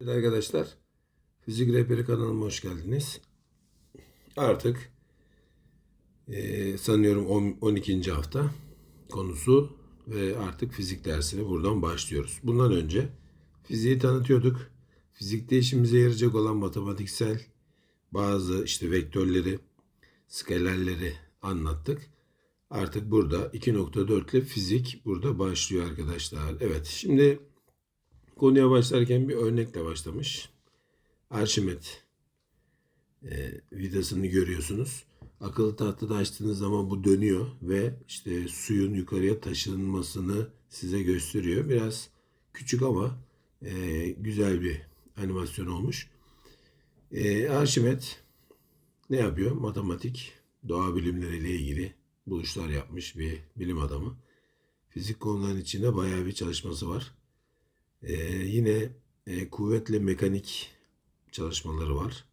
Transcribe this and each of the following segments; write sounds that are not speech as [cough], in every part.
Evet arkadaşlar, Fizik Rehberi kanalıma hoş geldiniz. Artık eee, sanıyorum on- 12. hafta konusu ve artık fizik dersine buradan başlıyoruz. Bundan önce fiziği tanıtıyorduk. Fizikte işimize yarayacak olan matematiksel bazı işte vektörleri, skalerleri anlattık. Artık burada 2.4 ile fizik burada başlıyor arkadaşlar. Evet, şimdi Konuya başlarken bir örnekle başlamış. Arşimet e, vidasını görüyorsunuz. Akıllı tahtada açtığınız zaman bu dönüyor ve işte suyun yukarıya taşınmasını size gösteriyor. Biraz küçük ama e, güzel bir animasyon olmuş. E, Arşimet ne yapıyor? Matematik, doğa bilimleriyle ilgili buluşlar yapmış bir bilim adamı. Fizik konularının içinde bayağı bir çalışması var. Ee, yine e, kuvvetle mekanik çalışmaları var.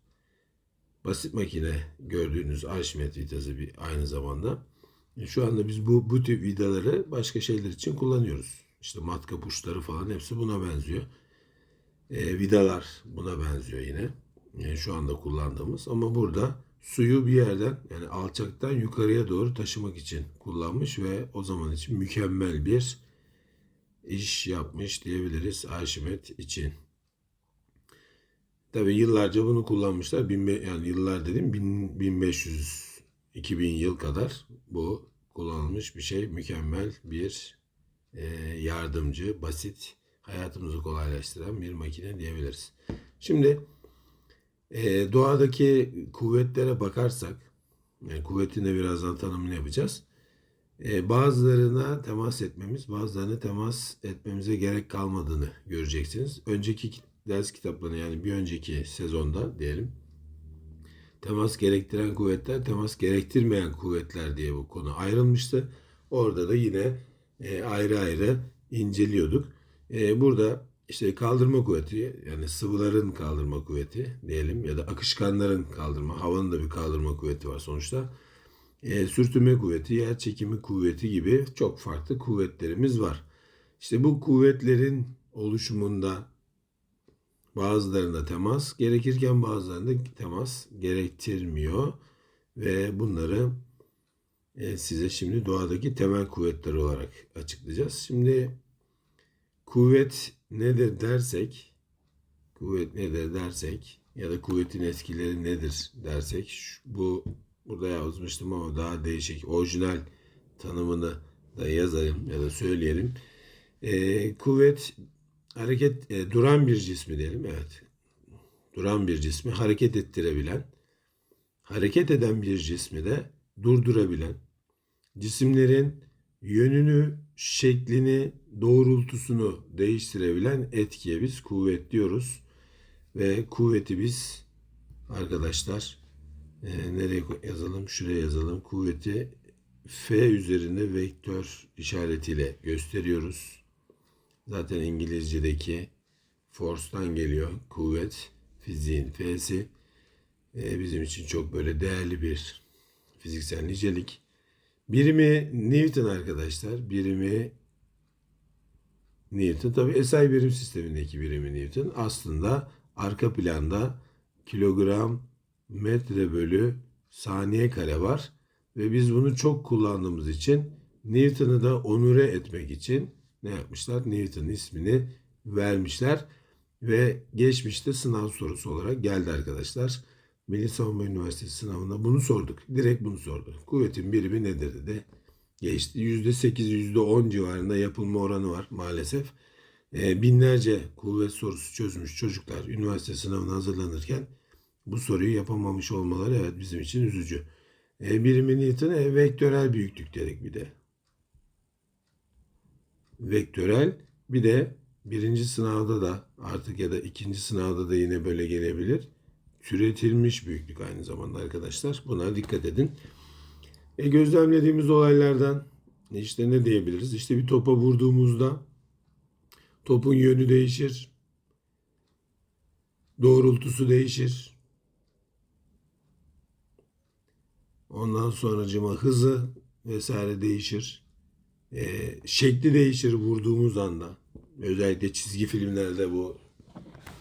Basit makine gördüğünüz Arşimet vidası bir aynı zamanda. E, Şu anda biz bu bu tip vidaları başka şeyler için kullanıyoruz. İşte matkap uçları falan hepsi buna benziyor. E, vidalar buna benziyor yine. E, şu anda kullandığımız ama burada suyu bir yerden yani alçaktan yukarıya doğru taşımak için kullanmış ve o zaman için mükemmel bir iş yapmış diyebiliriz Arşimet için. Tabi yıllarca bunu kullanmışlar. Bin, yani yıllar dedim bin- 1500 2000 yıl kadar bu kullanılmış bir şey. Mükemmel bir e, yardımcı, basit, hayatımızı kolaylaştıran bir makine diyebiliriz. Şimdi e, doğadaki kuvvetlere bakarsak, yani kuvvetin de birazdan tanımını yapacağız. E, bazılarına temas etmemiz, bazılarına temas etmemize gerek kalmadığını göreceksiniz. Önceki ki- ders kitaplarına yani bir önceki sezonda diyelim temas gerektiren kuvvetler, temas gerektirmeyen kuvvetler diye bu konu ayrılmıştı. Orada da yine e, ayrı ayrı inceliyorduk. E, burada işte kaldırma kuvveti yani sıvıların kaldırma kuvveti diyelim ya da akışkanların kaldırma, havanın da bir kaldırma kuvveti var sonuçta e, sürtünme kuvveti, yer çekimi kuvveti gibi çok farklı kuvvetlerimiz var. İşte bu kuvvetlerin oluşumunda bazılarında temas gerekirken bazılarında temas gerektirmiyor ve bunları e, size şimdi doğadaki temel kuvvetler olarak açıklayacağız. Şimdi kuvvet nedir dersek, kuvvet nedir dersek ya da kuvvetin etkileri nedir dersek bu burada yazmıştım ama daha değişik orijinal tanımını da yazayım ya da söyleyelim. Ee, kuvvet hareket e, duran bir cismi diyelim evet. Duran bir cismi hareket ettirebilen, hareket eden bir cismi de durdurabilen, cisimlerin yönünü, şeklini, doğrultusunu değiştirebilen etkiye biz kuvvet diyoruz. Ve kuvveti biz arkadaşlar e, nereye yazalım? Şuraya yazalım. Kuvveti F üzerinde vektör işaretiyle gösteriyoruz. Zaten İngilizce'deki force'tan geliyor. Kuvvet, fiziğin F'si. E, bizim için çok böyle değerli bir fiziksel nicelik. Birimi Newton arkadaşlar. Birimi Newton. Tabii SI birim sistemindeki birimi Newton. Aslında arka planda kilogram metre bölü saniye kare var. Ve biz bunu çok kullandığımız için Newton'u da onure etmek için ne yapmışlar? Newton ismini vermişler. Ve geçmişte sınav sorusu olarak geldi arkadaşlar. Milli Savunma Üniversitesi sınavında bunu sorduk. Direkt bunu sordu. Kuvvetin birimi nedir dedi. Geçti. %8, %10 civarında yapılma oranı var maalesef. Ee, binlerce kuvvet sorusu çözmüş çocuklar üniversite sınavına hazırlanırken bu soruyu yapamamış olmaları evet bizim için üzücü. E, birimi Newton e, vektörel büyüklük dedik bir de. Vektörel bir de birinci sınavda da artık ya da ikinci sınavda da yine böyle gelebilir. Türetilmiş büyüklük aynı zamanda arkadaşlar. Buna dikkat edin. E, gözlemlediğimiz olaylardan işte ne diyebiliriz? İşte bir topa vurduğumuzda topun yönü değişir. Doğrultusu değişir. Ondan sonracıma hızı vesaire değişir. Ee, şekli değişir vurduğumuz anda. Özellikle çizgi filmlerde bu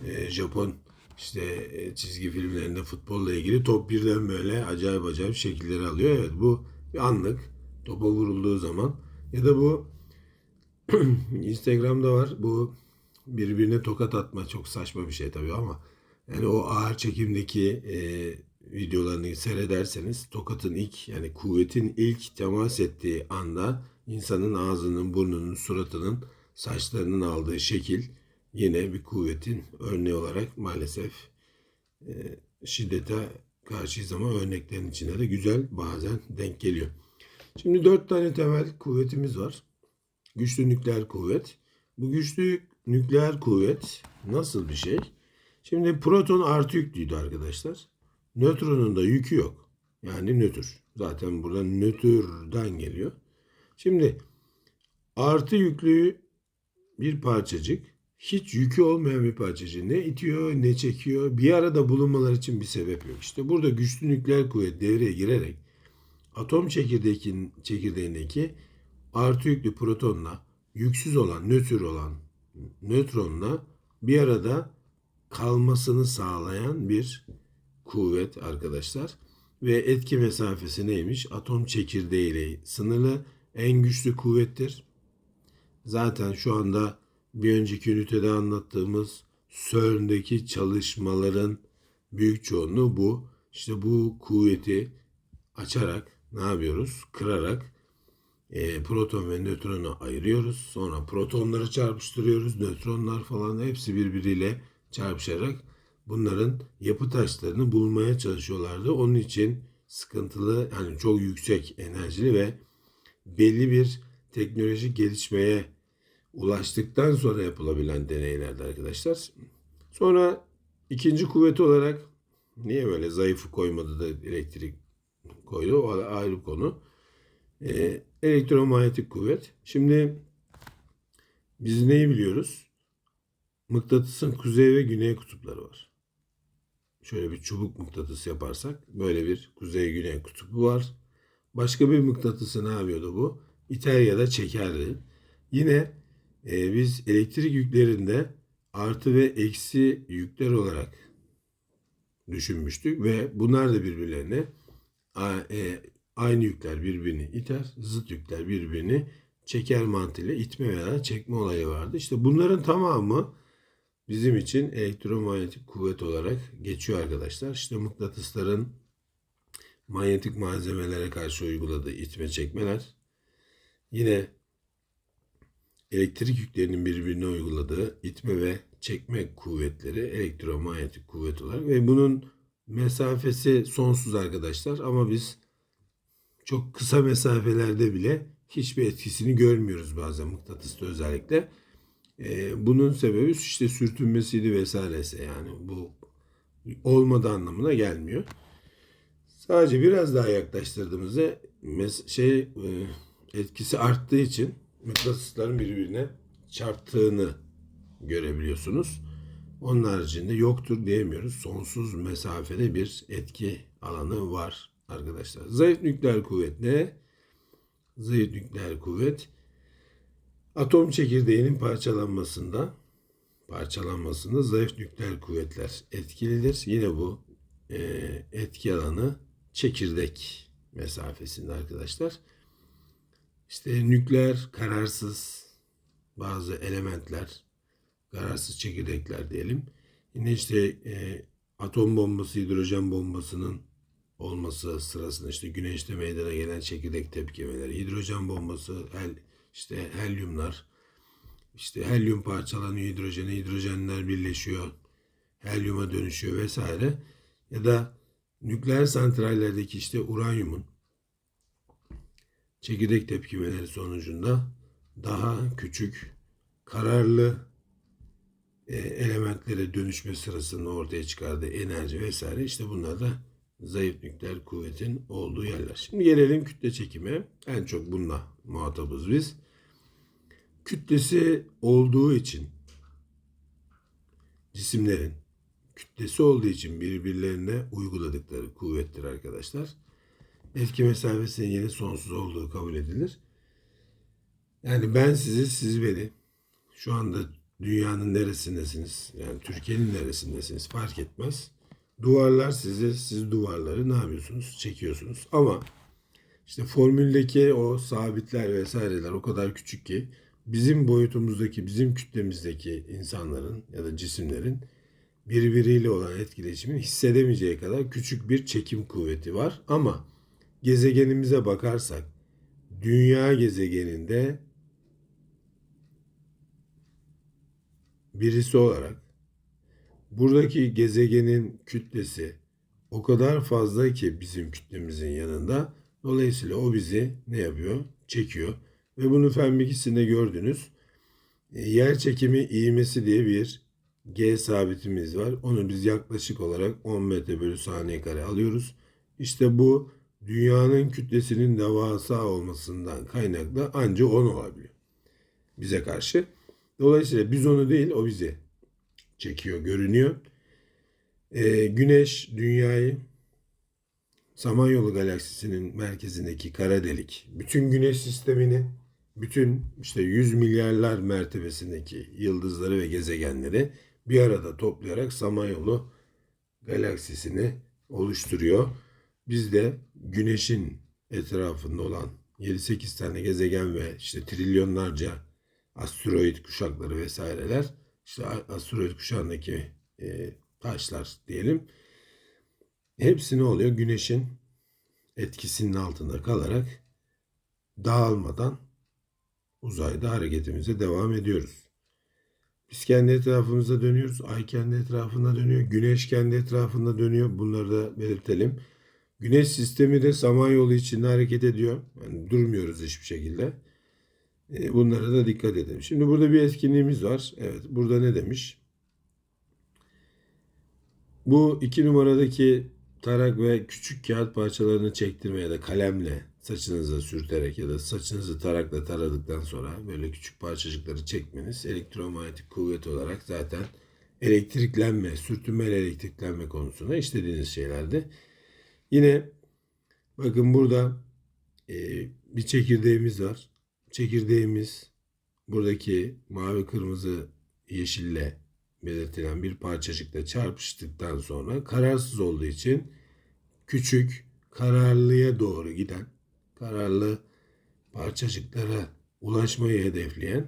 e, Japon işte e, çizgi filmlerinde futbolla ilgili top birden böyle acayip acayip şekilleri alıyor. Evet bu anlık topa vurulduğu zaman ya da bu [clears throat] Instagram'da var. Bu birbirine tokat atma çok saçma bir şey tabii ama yani o ağır çekimdeki e, videolarını seyrederseniz tokatın ilk yani kuvvetin ilk temas ettiği anda insanın ağzının, burnunun, suratının, saçlarının aldığı şekil yine bir kuvvetin örneği olarak maalesef e, şiddete karşıyız ama örneklerin içinde de güzel bazen denk geliyor. Şimdi dört tane temel kuvvetimiz var. Güçlü nükleer kuvvet. Bu güçlü nükleer kuvvet nasıl bir şey? Şimdi proton artı yüklüydü arkadaşlar. Nötronun da yükü yok. Yani nötr. Zaten burada nötrden geliyor. Şimdi artı yüklü bir parçacık hiç yükü olmayan bir parçacık ne itiyor ne çekiyor bir arada bulunmaları için bir sebep yok. İşte burada güçlü nükleer kuvvet devreye girerek atom çekirdeğin, çekirdeğindeki artı yüklü protonla yüksüz olan nötr olan nötronla bir arada kalmasını sağlayan bir kuvvet arkadaşlar. Ve etki mesafesi neymiş? Atom çekirdeğiyle sınırlı en güçlü kuvvettir. Zaten şu anda bir önceki ünitede anlattığımız CERN'deki çalışmaların büyük çoğunluğu bu. İşte bu kuvveti açarak ne yapıyoruz? Kırarak e, proton ve nötronu ayırıyoruz. Sonra protonları çarpıştırıyoruz. Nötronlar falan hepsi birbiriyle çarpışarak bunların yapı taşlarını bulmaya çalışıyorlardı. Onun için sıkıntılı, yani çok yüksek enerjili ve belli bir teknolojik gelişmeye ulaştıktan sonra yapılabilen deneylerdi arkadaşlar. Sonra ikinci kuvvet olarak niye böyle zayıfı koymadı da elektrik koydu o ayrı konu. Ee, elektromanyetik kuvvet. Şimdi biz neyi biliyoruz? Mıknatısın kuzey ve güney kutupları var. Şöyle bir çubuk mıknatıs yaparsak böyle bir kuzey güney kutubu var. Başka bir mıknatısı ne yapıyordu bu? İter ya da çekerdi. Yine e, biz elektrik yüklerinde artı ve eksi yükler olarak düşünmüştük ve bunlar da birbirlerine e, aynı yükler birbirini iter, zıt yükler birbirini çeker mantığıyla itme veya çekme olayı vardı. İşte bunların tamamı bizim için elektromanyetik kuvvet olarak geçiyor arkadaşlar. İşte mıknatısların manyetik malzemelere karşı uyguladığı itme çekmeler, yine elektrik yüklerinin birbirine uyguladığı itme ve çekme kuvvetleri elektromanyetik kuvvet olarak ve bunun mesafesi sonsuz arkadaşlar ama biz çok kısa mesafelerde bile hiçbir etkisini görmüyoruz bazen mıknatısta özellikle. Ee, bunun sebebi işte sürtünmesiydi vesairesi yani bu olmadı anlamına gelmiyor. Sadece biraz daha yaklaştırdığımızda şey e, etkisi arttığı için mıknatısların birbirine çarptığını görebiliyorsunuz. Onun haricinde yoktur diyemiyoruz. Sonsuz mesafede bir etki alanı var arkadaşlar. Zayıf nükleer kuvvet ne? Zayıf nükleer kuvvet atom çekirdeğinin parçalanmasında parçalanmasında zayıf nükleer kuvvetler etkilidir. Yine bu e, etki alanı çekirdek mesafesinde arkadaşlar. İşte nükleer kararsız bazı elementler, kararsız çekirdekler diyelim. Yine işte e, atom bombası, hidrojen bombasının olması sırasında işte güneşte meydana gelen çekirdek tepkimeleri, hidrojen bombası, el, işte helyumlar, işte helyum parçalanıyor hidrojene, hidrojenler birleşiyor, helyuma dönüşüyor vesaire. Ya da nükleer santrallerdeki işte uranyumun çekirdek tepkimeleri sonucunda daha küçük, kararlı e, elementlere dönüşme sırasında ortaya çıkardığı enerji vesaire işte bunlar da zayıf nükleer kuvvetin olduğu yerler. Şimdi gelelim kütle çekime. En çok bununla muhatabız biz. Kütlesi olduğu için cisimlerin kütlesi olduğu için birbirlerine uyguladıkları kuvvettir arkadaşlar. Etki mesafesinin yine sonsuz olduğu kabul edilir. Yani ben sizi, siz beni şu anda dünyanın neresindesiniz? Yani Türkiye'nin neresindesiniz? Fark etmez. Duvarlar sizi, siz duvarları ne yapıyorsunuz? Çekiyorsunuz. Ama işte formüldeki o sabitler vesaireler o kadar küçük ki bizim boyutumuzdaki, bizim kütlemizdeki insanların ya da cisimlerin birbiriyle olan etkileşimin hissedemeyeceği kadar küçük bir çekim kuvveti var. Ama gezegenimize bakarsak dünya gezegeninde birisi olarak buradaki gezegenin kütlesi o kadar fazla ki bizim kütlemizin yanında. Dolayısıyla o bizi ne yapıyor? Çekiyor. Ve bunu fen bilgisinde gördünüz. E, Yer çekimi ivmesi diye bir G sabitimiz var. Onu biz yaklaşık olarak 10 metre bölü saniye kare alıyoruz. İşte bu dünyanın kütlesinin devasa olmasından kaynaklı ancak 10 olabiliyor. Bize karşı. Dolayısıyla biz onu değil o bizi çekiyor, görünüyor. Ee, güneş dünyayı Samanyolu galaksisinin merkezindeki kara delik, bütün güneş sistemini, bütün işte 100 milyarlar mertebesindeki yıldızları ve gezegenleri bir arada toplayarak Samanyolu galaksisini oluşturuyor. Biz de güneşin etrafında olan 7-8 tane gezegen ve işte trilyonlarca asteroid kuşakları vesaireler işte asteroid kuşağındaki e, taşlar diyelim hepsi ne oluyor? Güneşin etkisinin altında kalarak dağılmadan uzayda hareketimize devam ediyoruz. Biz kendi etrafımıza dönüyoruz. Ay kendi etrafında dönüyor. Güneş kendi etrafında dönüyor. Bunları da belirtelim. Güneş sistemi de samanyolu içinde hareket ediyor. Yani durmuyoruz hiçbir şekilde. E, bunlara da dikkat edelim. Şimdi burada bir etkinliğimiz var. Evet burada ne demiş? Bu iki numaradaki tarak ve küçük kağıt parçalarını çektirme ya da kalemle saçınıza sürterek ya da saçınızı tarakla taradıktan sonra böyle küçük parçacıkları çekmeniz elektromanyetik kuvvet olarak zaten elektriklenme, sürtünmeli elektriklenme konusunda işlediğiniz şeylerdi. Yine bakın burada e, bir çekirdeğimiz var. Çekirdeğimiz buradaki mavi, kırmızı, yeşille belirtilen bir parçacıkla çarpıştıktan sonra kararsız olduğu için küçük, kararlıya doğru giden, kararlı parçacıklara ulaşmayı hedefleyen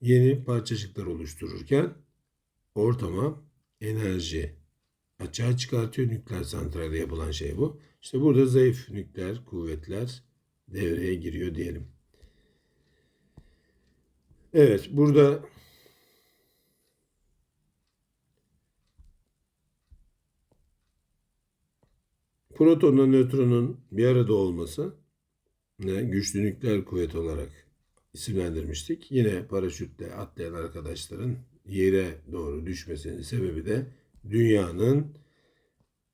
yeni parçacıklar oluştururken ortama enerji açığa çıkartıyor. Nükleer santralde yapılan şey bu. İşte burada zayıf nükleer kuvvetler devreye giriyor diyelim. Evet burada protonla nötronun bir arada olması ne güçlü nükleer kuvvet olarak isimlendirmiştik. Yine paraşütle atlayan arkadaşların yere doğru düşmesinin sebebi de dünyanın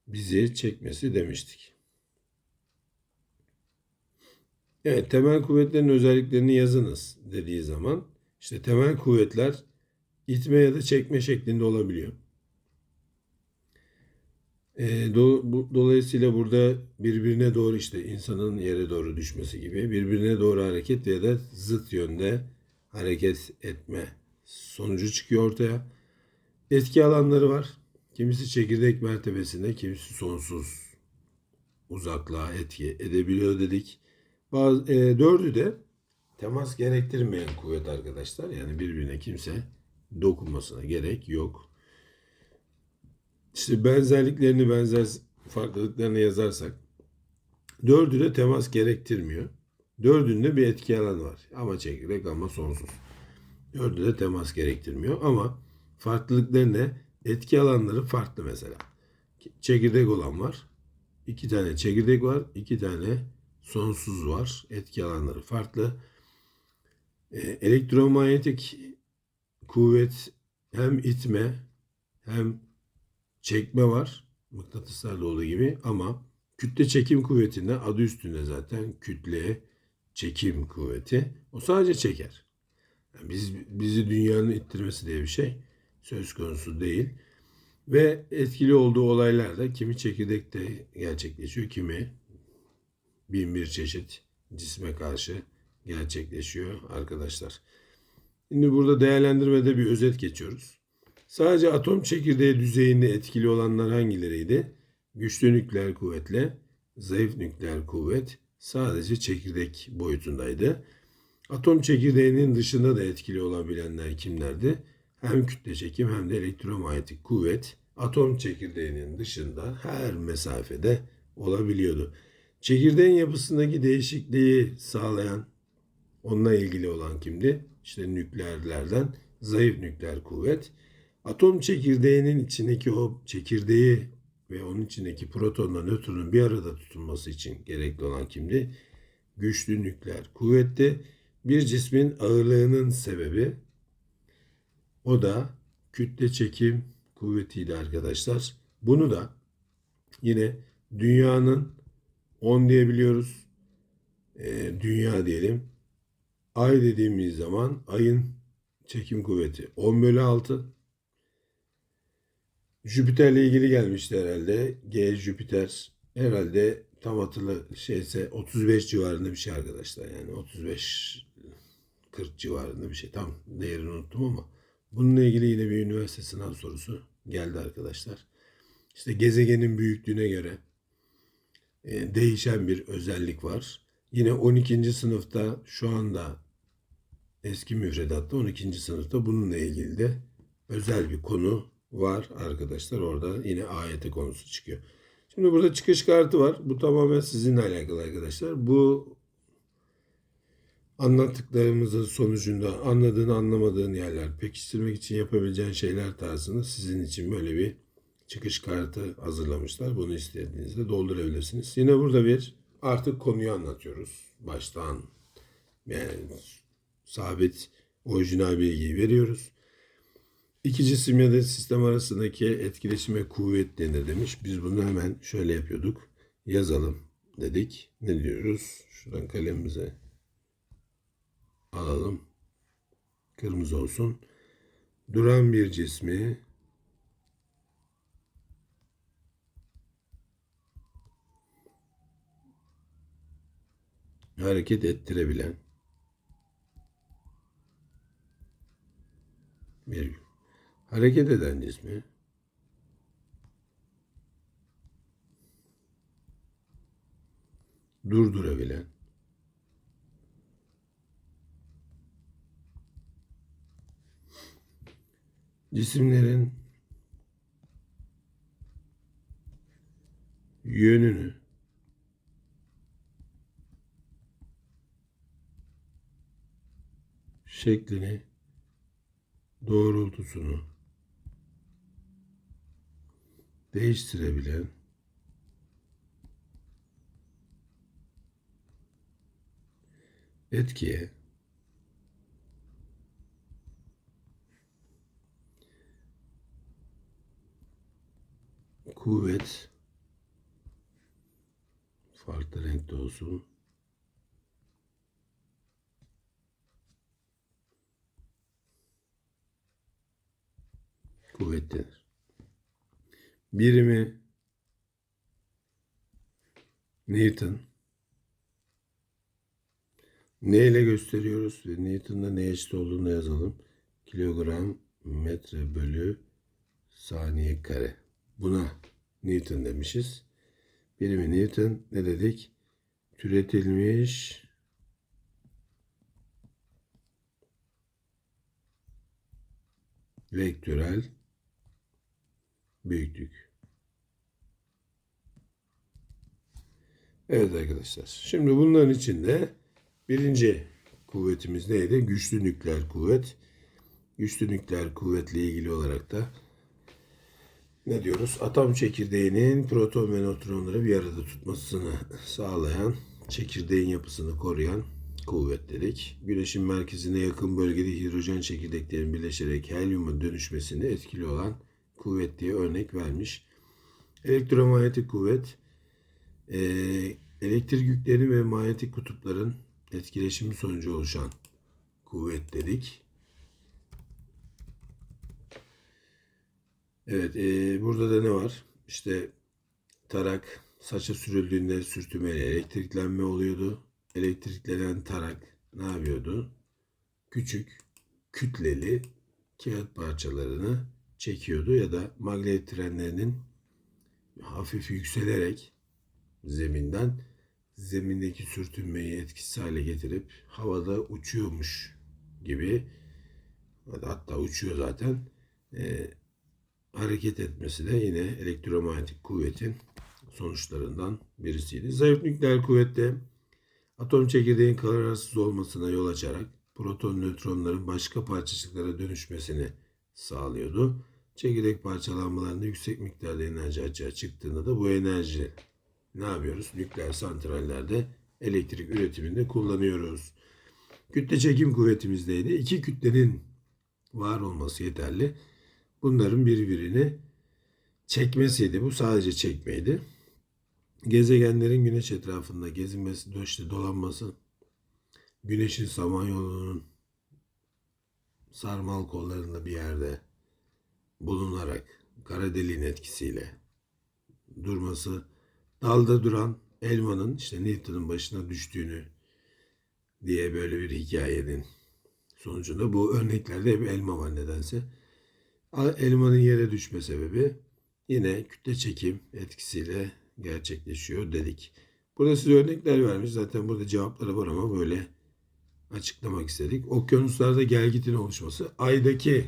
bizi çekmesi demiştik. Evet temel kuvvetlerin özelliklerini yazınız dediği zaman işte temel kuvvetler itme ya da çekme şeklinde olabiliyor. E, do, bu, dolayısıyla burada birbirine doğru işte insanın yere doğru düşmesi gibi birbirine doğru hareket ya da zıt yönde hareket etme sonucu çıkıyor ortaya. Etki alanları var. Kimisi çekirdek mertebesinde, kimisi sonsuz uzaklığa etki edebiliyor dedik. Bazı, e, dördü de temas gerektirmeyen kuvvet arkadaşlar. Yani birbirine kimse dokunmasına gerek yok. İşte benzerliklerini benzer farklılıklarını yazarsak dördü de temas gerektirmiyor. Dördünde bir etki alanı var. Ama çekirdek ama sonsuz. Dördü de temas gerektirmiyor ama farklılıkları ne? Etki alanları farklı mesela. Çekirdek olan var. İki tane çekirdek var. iki tane sonsuz var. Etki alanları farklı. E, elektromanyetik kuvvet hem itme hem çekme var. Mıknatıslarda olduğu gibi ama kütle çekim kuvvetinde adı üstünde zaten kütle çekim kuvveti. O sadece çeker. Yani biz, bizi dünyanın ittirmesi diye bir şey söz konusu değil. Ve etkili olduğu olaylar da kimi çekirdekte gerçekleşiyor, kimi bin bir çeşit cisme karşı gerçekleşiyor arkadaşlar. Şimdi burada değerlendirmede bir özet geçiyoruz. Sadece atom çekirdeği düzeyinde etkili olanlar hangileriydi? Güçlü nükleer kuvvetle zayıf nükleer kuvvet sadece çekirdek boyutundaydı. Atom çekirdeğinin dışında da etkili olabilenler kimlerdi? Hem kütle çekim hem de elektromanyetik kuvvet atom çekirdeğinin dışında her mesafede olabiliyordu. Çekirdeğin yapısındaki değişikliği sağlayan, onunla ilgili olan kimdi? İşte nükleerlerden zayıf nükleer kuvvet. Atom çekirdeğinin içindeki o çekirdeği ve onun içindeki protonla nötronun bir arada tutulması için gerekli olan kimdi? Güçlü nükleer kuvvetti. Bir cismin ağırlığının sebebi o da kütle çekim kuvvetiydi arkadaşlar. Bunu da yine dünyanın 10 diyebiliyoruz. Ee, dünya diyelim. Ay dediğimiz zaman ayın çekim kuvveti 10 bölü 6. Jüpiter'le ilgili gelmişti herhalde. G Jüpiter herhalde tam hatırlı şeyse 35 civarında bir şey arkadaşlar. Yani 35 40 civarında bir şey. Tam değerini unuttum ama bununla ilgili yine bir üniversite sınav sorusu geldi arkadaşlar. İşte gezegenin büyüklüğüne göre e, değişen bir özellik var. Yine 12. sınıfta şu anda eski müfredatta 12. sınıfta bununla ilgili de özel bir konu var arkadaşlar. Orada yine AYT konusu çıkıyor. Şimdi burada çıkış kartı var. Bu tamamen sizinle alakalı arkadaşlar. Bu anlattıklarımızın sonucunda anladığın anlamadığın yerler, pekiştirmek için yapabileceğin şeyler tarzını sizin için böyle bir çıkış kartı hazırlamışlar. Bunu istediğinizde doldurabilirsiniz. Yine burada bir artık konuyu anlatıyoruz. Baştan yani sabit orijinal bilgiyi veriyoruz. İki cisim ya da sistem arasındaki etkileşime kuvvet denir demiş. Biz bunu hemen şöyle yapıyorduk. Yazalım dedik. Ne diyoruz? Şuradan kalemimize alalım. Kırmızı olsun. Duran bir cismi hareket ettirebilen bir hareket eden cismi durdurabilen. Cisimlerin yönünü şeklini doğrultusunu değiştirebilen etkiye kuvvet farklı renkte olsun kuvvet denir. Birimi Newton ne ile gösteriyoruz Newton'da ne eşit olduğunu yazalım. Kilogram metre bölü saniye kare. Buna Newton demişiz. Birimi Newton ne dedik? Türetilmiş vektörel büyüklük. Evet arkadaşlar. Şimdi bunların içinde birinci kuvvetimiz neydi? Güçlü nükleer kuvvet. Güçlü nükleer kuvvetle ilgili olarak da ne diyoruz? Atom çekirdeğinin proton ve nötronları bir arada tutmasını sağlayan, çekirdeğin yapısını koruyan kuvvet dedik. Güneşin merkezine yakın bölgede hidrojen çekirdeklerin birleşerek helyuma dönüşmesinde etkili olan kuvvet diye örnek vermiş. Elektromanyetik kuvvet, e, elektrik yükleri ve manyetik kutupların etkileşimi sonucu oluşan kuvvet dedik. Evet, e, burada da ne var? İşte tarak saça sürüldüğünde sürtünmeyle elektriklenme oluyordu. Elektriklenen tarak ne yapıyordu? Küçük kütleli kağıt parçalarını çekiyordu ya da magnet trenlerinin hafif yükselerek zeminden zemindeki sürtünmeyi etkisiz hale getirip havada uçuyormuş gibi hatta uçuyor zaten e, hareket etmesi de yine elektromanyetik kuvvetin sonuçlarından birisiydi. Zayıf nükleer kuvvette atom çekirdeğin kararsız olmasına yol açarak proton nötronların başka parçacıklara dönüşmesini sağlıyordu. Çekirdek parçalanmalarında yüksek miktarda enerji açığa çıktığında da bu enerji ne yapıyoruz? Nükleer santrallerde elektrik üretiminde kullanıyoruz. Kütle çekim kuvvetimizdeydi. İki kütlenin var olması yeterli. Bunların birbirini çekmesiydi. Bu sadece çekmeydi. Gezegenlerin güneş etrafında gezinmesi, işte dolanması, güneşin samanyolunun sarmal kollarında bir yerde bulunarak kara deliğin etkisiyle durması, dalda duran elmanın işte Newton'un başına düştüğünü diye böyle bir hikayenin sonucunda bu örneklerde hep elma var nedense. Elmanın yere düşme sebebi yine kütle çekim etkisiyle gerçekleşiyor dedik. Burada size örnekler vermiş. Zaten burada cevapları var ama böyle açıklamak istedik. Okyanuslarda gelgitin oluşması aydaki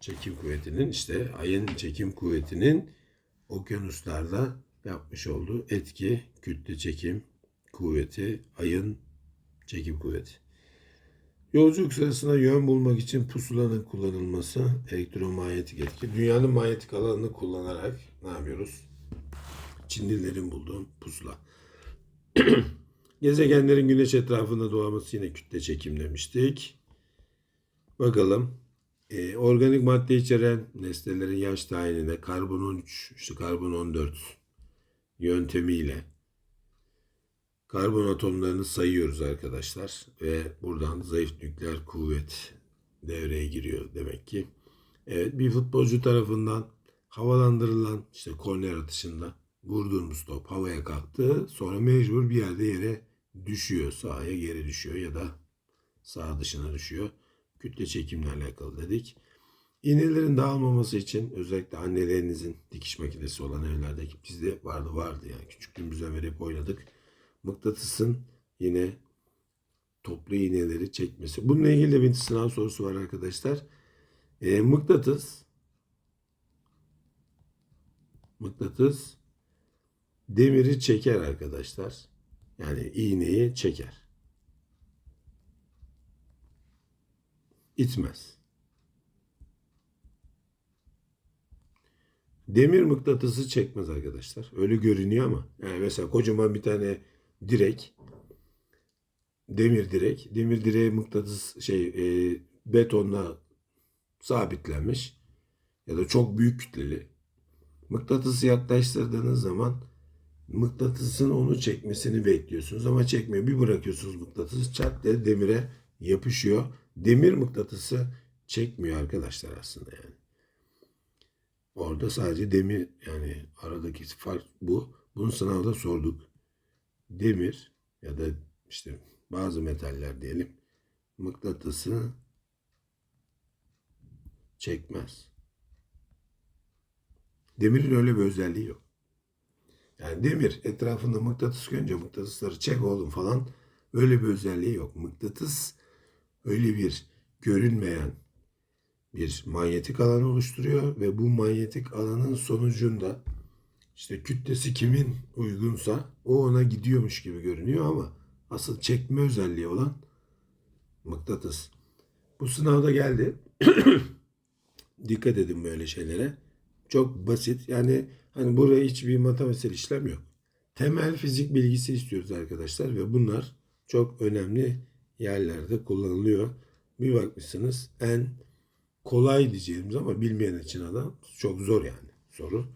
çekim kuvvetinin işte ayın çekim kuvvetinin okyanuslarda yapmış olduğu etki kütle çekim kuvveti ayın çekim kuvveti. Yolculuk sırasında yön bulmak için pusulanın kullanılması elektromanyetik etki. Dünyanın manyetik alanını kullanarak ne yapıyoruz? Çinlilerin bulduğu pusula. [clears throat] Gezegenlerin güneş etrafında dolanması yine kütle çekim demiştik. Bakalım. Ee, organik madde içeren nesnelerin yaş tayinine karbon 13, işte karbon 14 yöntemiyle karbon atomlarını sayıyoruz arkadaşlar ve buradan zayıf nükleer kuvvet devreye giriyor demek ki. Evet bir futbolcu tarafından havalandırılan işte korner atışında vurduğumuz top havaya kalktı. Sonra mecbur bir yerde yere düşüyor. Sahaya geri düşüyor ya da sağ dışına düşüyor. Kütle çekimle alakalı dedik. İğnelerin dağılmaması için özellikle annelerinizin dikiş makinesi olan evlerdeki bizde vardı vardı yani küçüklüğümüzden beri oynadık. Mıknatısın yine toplu iğneleri çekmesi. Bununla ilgili de bir sınav sorusu var arkadaşlar. E, mıknatıs mıknatıs demiri çeker arkadaşlar. Yani iğneyi çeker. İtmez. Demir mıknatısı çekmez arkadaşlar. Öyle görünüyor ama. Yani mesela kocaman bir tane direk demir direk. Demir direğe mıknatıs şey e, betonla sabitlenmiş ya da çok büyük kütleli. Mıknatısı yaklaştırdığınız zaman mıknatısın onu çekmesini bekliyorsunuz ama çekmiyor. Bir bırakıyorsunuz mıknatısı çat demire yapışıyor. Demir mıknatısı çekmiyor arkadaşlar aslında yani. Orada sadece demir yani aradaki fark bu. Bunu sınavda sorduk. Demir ya da işte bazı metaller diyelim mıknatısı çekmez. Demirin öyle bir özelliği yok. Yani demir etrafında mıknatıs görünce mıknatısları çek oğlum falan öyle bir özelliği yok. Mıknatıs öyle bir görünmeyen bir manyetik alan oluşturuyor ve bu manyetik alanın sonucunda işte kütlesi kimin uygunsa o ona gidiyormuş gibi görünüyor ama asıl çekme özelliği olan mıknatıs. Bu sınavda geldi. [clears throat] Dikkat edin böyle şeylere. Çok basit. Yani hani buraya hiçbir matematiksel işlem yok. Temel fizik bilgisi istiyoruz arkadaşlar ve bunlar çok önemli yerlerde kullanılıyor. Bir bakmışsınız en kolay diyeceğimiz ama bilmeyen için adam çok zor yani soru.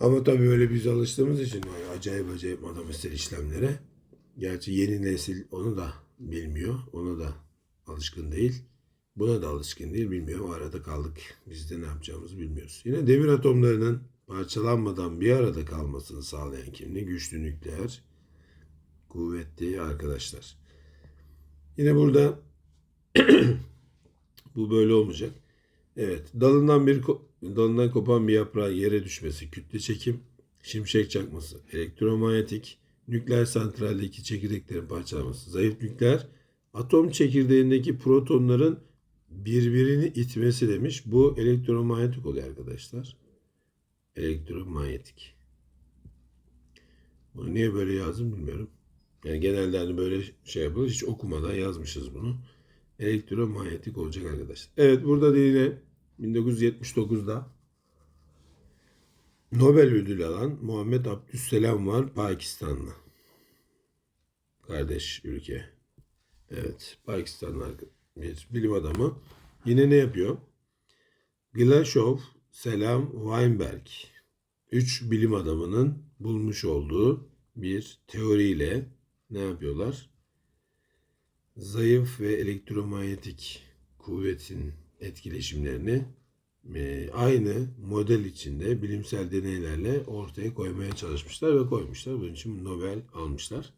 Ama tabii öyle biz alıştığımız için acayip acayip matematiksel işlemlere. Gerçi yeni nesil onu da bilmiyor. Ona da alışkın değil. Buna da alışkın değil. Bilmiyorum. Arada kaldık. Biz de ne yapacağımızı bilmiyoruz. Yine demir atomlarının parçalanmadan bir arada kalmasını sağlayan kimliği güçlü nükleer kuvvetli arkadaşlar. Yine burada [clears throat] Bu böyle olmayacak. Evet. Dalından bir dalından kopan bir yaprağın yere düşmesi, kütle çekim, şimşek çakması, elektromanyetik, nükleer santraldeki çekirdeklerin parçalanması, zayıf nükleer, atom çekirdeğindeki protonların birbirini itmesi demiş. Bu elektromanyetik oluyor arkadaşlar. Elektromanyetik. Bunu niye böyle yazdım bilmiyorum. Yani genelde hani böyle şey yapılır. Hiç okumadan yazmışız bunu. Elektromanyetik olacak arkadaşlar. Evet burada da yine 1979'da Nobel ödülü alan Muhammed Abdüsselam var Pakistanlı. Kardeş ülke. Evet Pakistanlı bir bilim adamı. Yine ne yapıyor? Glashow, Selam, Weinberg. Üç bilim adamının bulmuş olduğu bir teoriyle ne yapıyorlar? Zayıf ve elektromanyetik kuvvetin etkileşimlerini e, aynı model içinde bilimsel deneylerle ortaya koymaya çalışmışlar ve koymuşlar. Bunun için Nobel almışlar.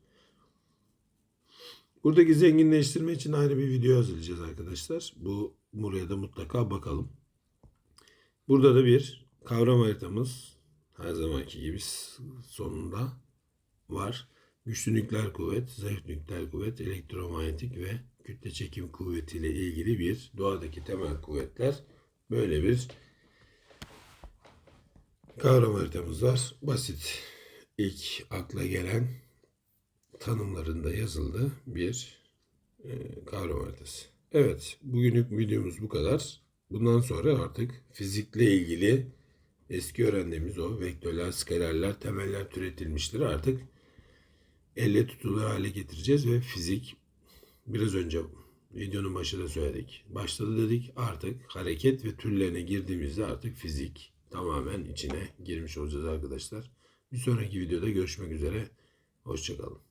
Buradaki zenginleştirme için ayrı bir video hazırlayacağız arkadaşlar. Bu buraya da mutlaka bakalım. Burada da bir kavram haritamız her zamanki gibi sonunda var. Güçlü nükleer kuvvet, zayıf nükleer kuvvet, elektromanyetik ve kütle çekim kuvvetiyle ilgili bir doğadaki temel kuvvetler böyle bir kavram haritamız var. Basit. İlk akla gelen tanımlarında yazıldı bir e, kavram haritası. Evet, bugünlük videomuz bu kadar. Bundan sonra artık fizikle ilgili eski öğrendiğimiz o vektörler, skalerler, temeller türetilmiştir. Artık elle tutulur hale getireceğiz ve fizik biraz önce videonun başında söyledik. Başladı dedik artık hareket ve türlerine girdiğimizde artık fizik tamamen içine girmiş olacağız arkadaşlar. Bir sonraki videoda görüşmek üzere. Hoşçakalın.